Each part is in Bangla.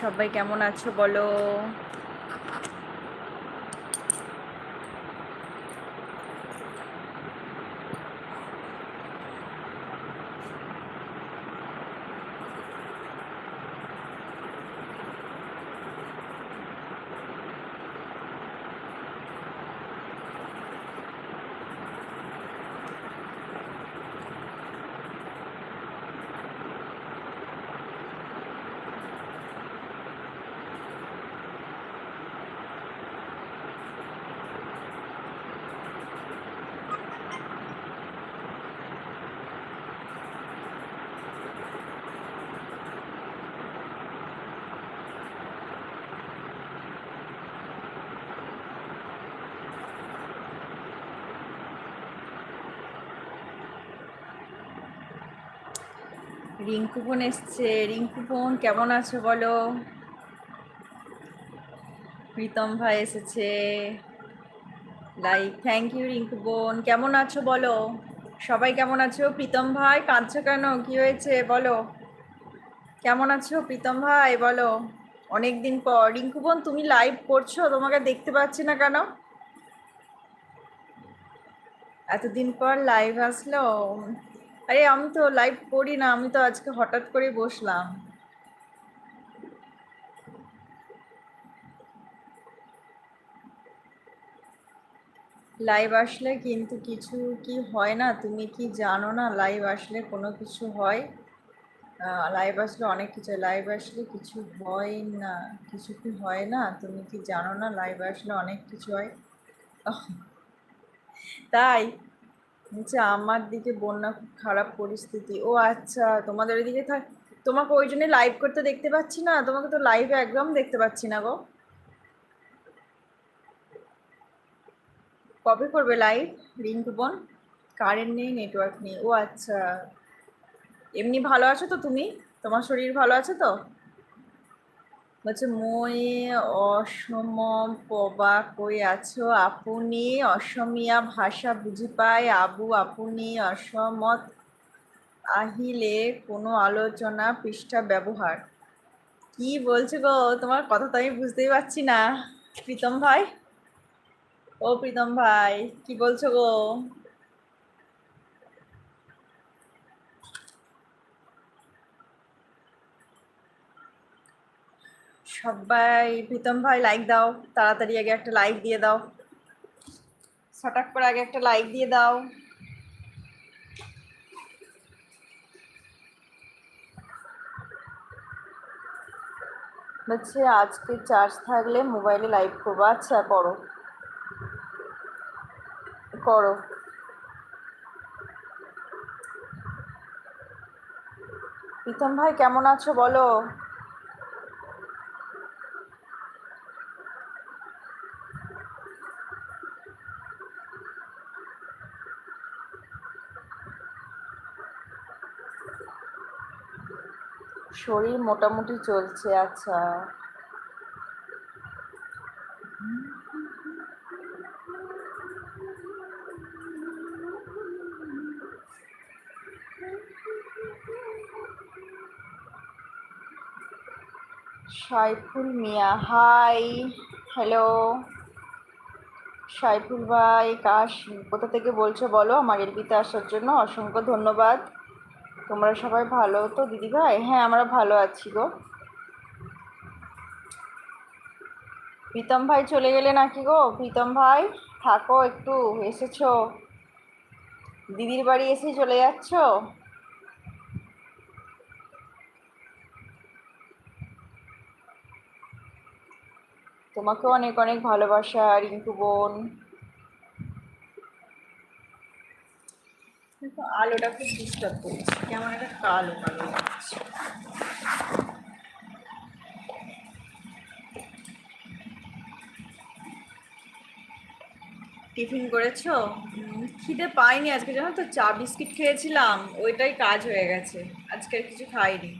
সবাই কেমন আছো বলো? রিঙ্কু বোন এসছে। রিঙ্কু বোন কেমন আছো বলো? প্রীতম ভাই এসেছে। লাইক থ্যাংক ইউ রিঙ্কু বোন কেমন আছো বলো? সবাই কেমন আছো? প্রীতম ভাই, কাঁদছো কেন? কি হয়েছে? বলো। কেমন আছো প্রীতম ভাই? বলো। অনেক দিন পর। রিঙ্কু বোন তুমি লাইভ করছ? তোমাকে দেখতে পাচ্ছি না কেন? এতদিন পর লাইভ আসলো। আরে আমি তো লাইভ করি না, আমি তো আজকে হঠাৎ করে বসলাম। লাইভ আসলে কিন্তু কিছু কি হয় না, তুমি কি জানো না লাইভ আসলে কোনো কিছু হয়? লাইভ আসলে অনেক কিছু লাইভ আসলে কিছু হয় না, কিছু কি হয় না? তুমি কি জানো না লাইভ আসলে অনেক কিছু হয়? তাই আচ্ছা আমার দিকে বন্যা খুব খারাপ পরিস্থিতি। ও আচ্ছা তোমাদের ওইদিকে থাক তোমাকে ওই জন্য লাইভ করতে দেখতে পাচ্ছি না, তোমাকে তো লাইভে একদম দেখতে পাচ্ছি না গো। কবে করবে লাইভ রিঙ্কু বোন? কারেন্ট নেই নেটওয়ার্ক নেই। ও আচ্ছা। এমনি ভালো আছো তো তুমি? তোমার শরীর ভালো আছে তো? বলছে, মই অসম পবা কই আছো, আপনি অসমীয়া ভাষা বুঝি পায়, আবু আপনি অসমত আহিলে কোনো আলোচনা পৃষ্ঠা ব্যবহার কি বলছো গো তোমার কথা তো আমি বুঝতেই পারছি না, প্রীতম ভাই? ও প্রীতম ভাই, কি বলছো গো? সবাই প্রীতম ভাই লাইক দাও, তাড়াতাড়ি আগে একটা লাইক দিয়ে দাও। ছটাক করে আগে একটা লাইক দিয়ে দাও। বলছে, আজকে চার্জ থাকলে মোবাইলে লাইভ করব। আচ্ছা করো। করো। প্রীতম ভাই, কেমন আছো বলো? শরীর মোটামুটি চলছে আচ্ছা। Saiful Mia, hi, hello. Saiful ভাই, কাশ, কোথা থেকে বলছো বলো? আমার এলবিতে আসার জন্য অসংখ্য ধন্যবাদ। তোমরা সবাই ভালো তো দিদি ভাই হ্যাঁ আমরা ভালো আছি গো। প্রীতম ভাই চলে গেলে নাকি গো? প্রীতম ভাই, থাকো একটু, এসেছ। দিদির বাড়ি এসে চলে যাচ্ছ? তোমাকেও অনেক অনেক ভালোবাসা, রিঙ্কু বোন। কিন্তু আলোটা খুব ডিস্টার্ব করছে কেমন একটা কালো কালো লাগছে। টিফিন করেছ? খিদে পাইনি আজকে, জানো তো? চা বিস্কিট খেয়েছিলাম, ওইটাই কাজ হয়ে গেছে। আজকে আর কিছু খাইনি।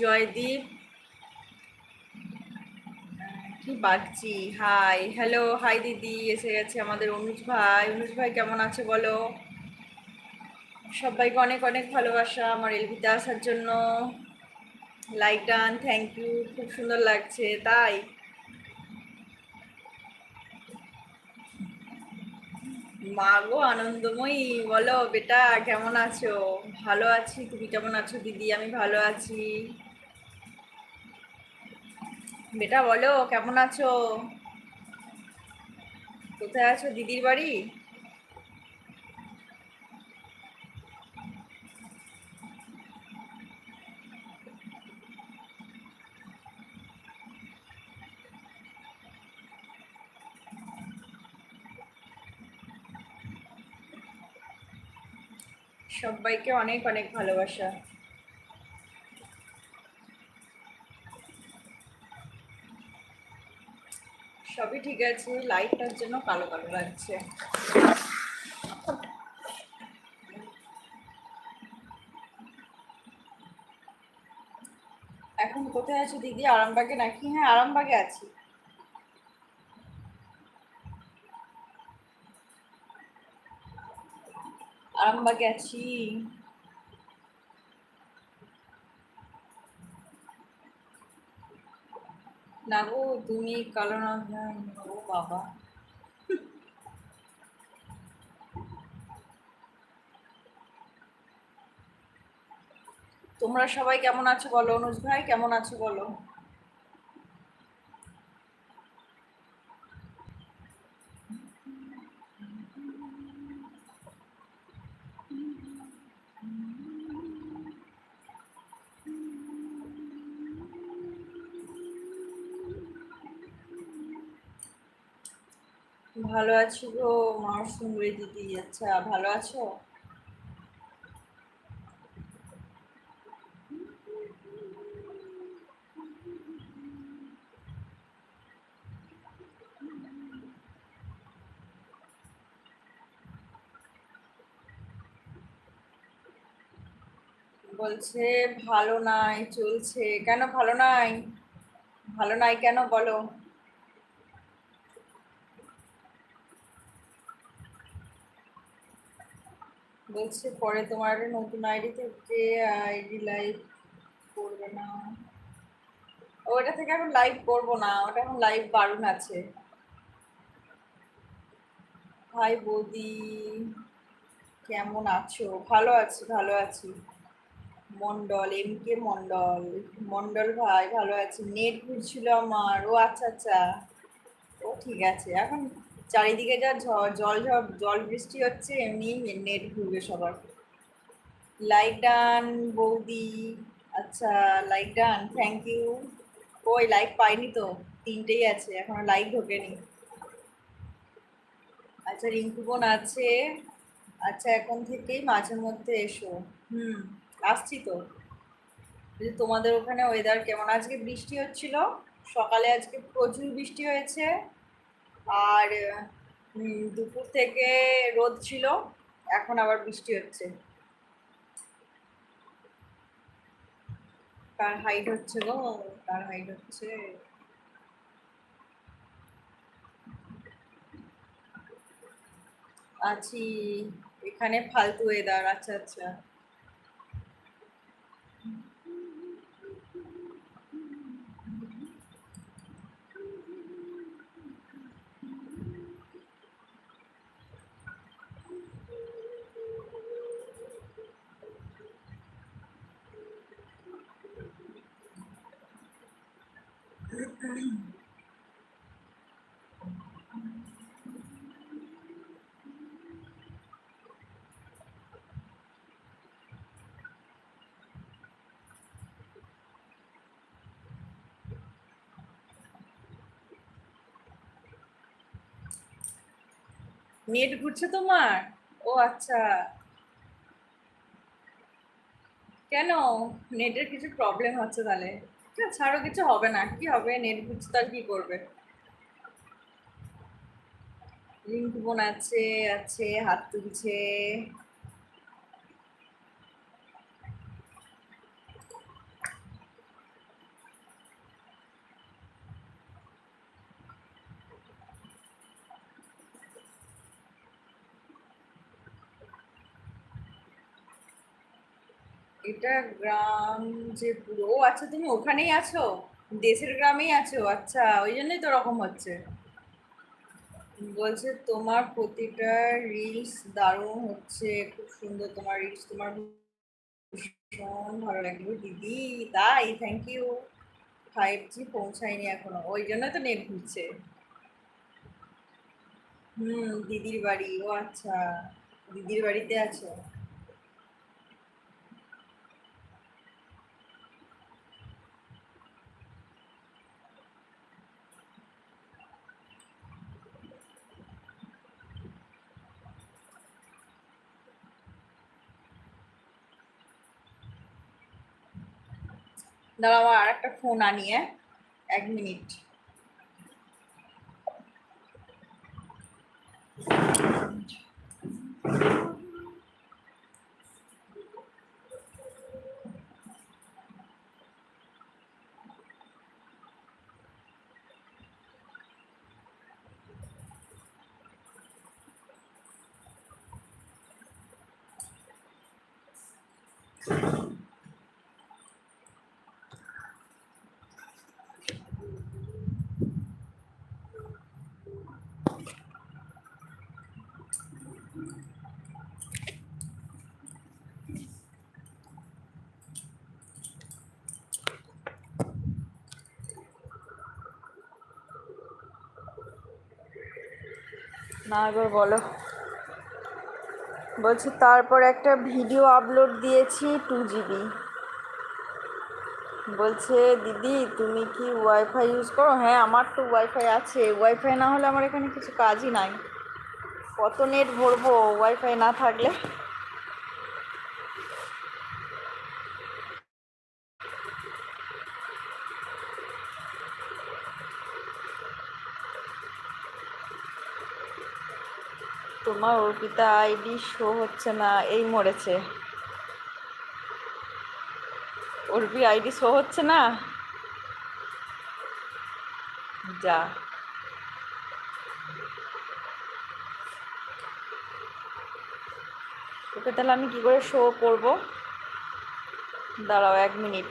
জয়দীপ কি বাগছি হাই হ্যালো হাই দিদি, এসে গেছে আমাদের অনুজ ভাই। অনুজ ভাই কেমন আছে বলো? সবাইকে অনেক অনেক ভালোবাসা আমার এলবিতে আসার জন্য। লাইক ডান থ্যাংক ইউ খুব সুন্দর লাগছে, তাই? মা গো, আনন্দময়ী, বলো বেটা, কেমন আছো? ভালো আছি, তুমি কেমন আছো দিদি? আমি ভালো আছি। বেটা বলো কেমন আছো? কোথায় আছো? দিদির বাড়ি? সবাইকে অনেক অনেক ভালোবাসা সবই ঠিক আছে লাইটটার জন্য কালো কালো লাগছে। এখন কোথায় আছো দিদি? আরামবাগে নাকি? হ্যাঁ আরামবাগে আছি। আরামবাগে আছি। না গো তুমি কালো না হ্যাঁ, ও বাবা। তোমরা সবাই কেমন আছো বলো অনুজ ভাই কেমন আছো বলো? ভালো আছি গো মার সুন্দরী দিদি। আচ্ছা ভালো আছো? বলছে, ভালো নাই, চলছে। কেন ভালো নাই? ভালো নাই কেন বলো? বলছে, পরে তোমার নতুন আইডি থেকে আইডি লাইভ করবে না। ওটা থেকে এখন লাইভ করব না, ওটা এখন লাইভ বারণ আছে। হাই বৌদি, কেমন আছো? ভালো আছি ভালো আছি। মন্ডল এম কে মন্ডল মন্ডল ভাই, ভালো আছি। নেট ঘুরছিল আমার। ও আচ্ছা আচ্ছা। ও, ঠিক আছে। এখন চারিদিকে যা জল ঝড়, জল বৃষ্টি হচ্ছে, এমনি নেট ঘুরবে সবার। লাইক ডান বৌদি। আচ্ছা লাইক ডান থ্যাংক ইউ ওই লাইক পাইনি তো, তিনটেই আছে, এখনও লাইক ঢোকেনি। আচ্ছা রিঙ্কু বোন আছে। আচ্ছা এখন থেকেই মাঝে মধ্যে এসো। হুম, আসছি তো। তোমাদের ওখানে ওয়েদার কেমন? আজকে বৃষ্টি হচ্ছিল। সকালে আজকে প্রচুর বৃষ্টি হয়েছে। আর দুপুর থেকে রোদ ছিল, এখন আবার বৃষ্টি হচ্ছে। তার হাইট হচ্ছে গো, তার হাইট হচ্ছে আছি, এখানে ফালতু ওয়েদার আচ্ছা আচ্ছা। নেট ঘুরছে তোমার? ও আচ্ছা। কেন? নেটের কিছু প্রবলেম হচ্ছে তাহলে? ছাড়ো, কিছু হবে না। কি হবে? নেট ঘুরছে আর কি করবে? লিঙ্ক বোন আছে আছে, হাত তুলছে। এটা গ্রাম যে পুরো, ও আচ্ছা তুমি ওখানেই আছো? দেশের গ্রামেই আছো? আচ্ছা ওই জন্যই তো রকম হচ্ছে। বলছে তোমার প্রতিটা রিলস দারুণ হচ্ছে, খুব সুন্দর তোমার রিলস তোমার ভীষণ ভালো লাগল দিদি, তাই? থ্যাংক ইউ ফাইভ জি পৌঁছায়নি এখনও। ওই জন্য তো নেট ঘুরছে। হুম, দিদির বাড়ি। ও আচ্ছা দিদির বাড়িতে আছো? দাঁড়াও আর একটা ফোন আনিয়ে এক মিনিট না এবার বলো। বলছি তারপর একটা ভিডিও আপলোড দিয়েছি টু জিবি বলছে, দিদি, তুমি কি ওয়াইফাই ইউজ করো? হ্যাঁ আমার তো ওয়াইফাই আছে। ওয়াইফাই না হলে আমার এখানে কিছু কাজই নাই। কত নেট ভরবো ওয়াইফাই না থাকলে? তোমার অর্পিতা আইডি শো হচ্ছে না, এই মরেছে। অর্পি আইডি শো হচ্ছে না? যা। ওকে তাহলে আমি কী করে শো করব? দাঁড়াও এক মিনিট।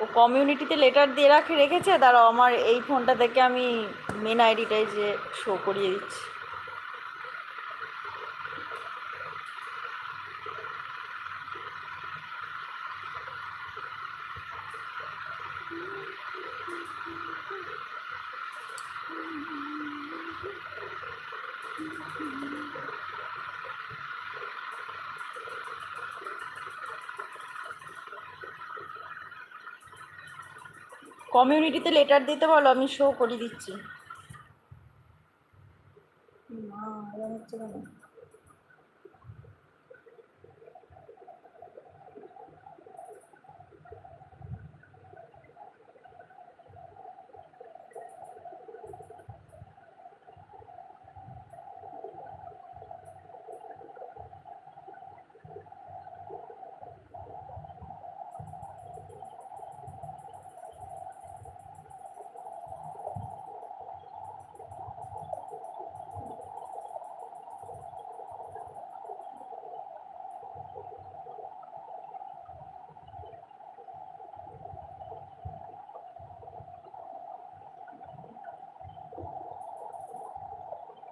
ও কমিউনিটিতে লেটার দিয়ে রাখে, রেখেছে, দাঁড়াও আমার এই ফোনটা থেকে আমি মেন আইডিটাই যে শো করিয়ে দিচ্ছি। কমিউনিটিতে লেটার দিতে বলো আমি শো করে দিচ্ছি না?